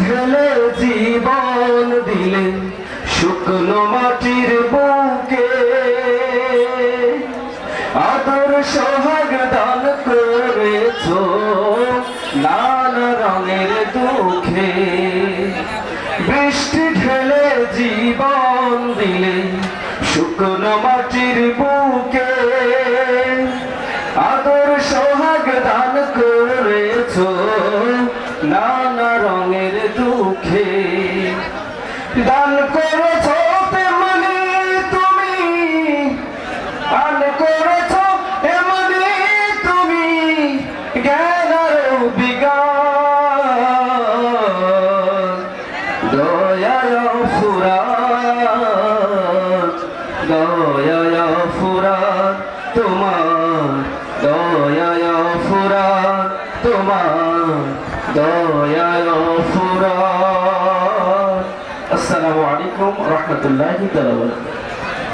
ঢেলে জীবন দিলে শুকনো মাটির বুকে। আদর সোহাগ দান করেছ, লাল রঙের দুঃখে। বৃষ্টি ঢেলে জীবন দিলে শুকনো মাটির বুকে। আদর সোহাগ দান করেছ নানা রঙের দুঃখে দান করেছ তুমি, দান করেছ তুমি দয়ায় ফুরাত তোমার দয়ায় ফুরাত তোমার দয়ায় ফুরাত আসসালামু আলাইকুম রহমতুল্লাহি তাআলা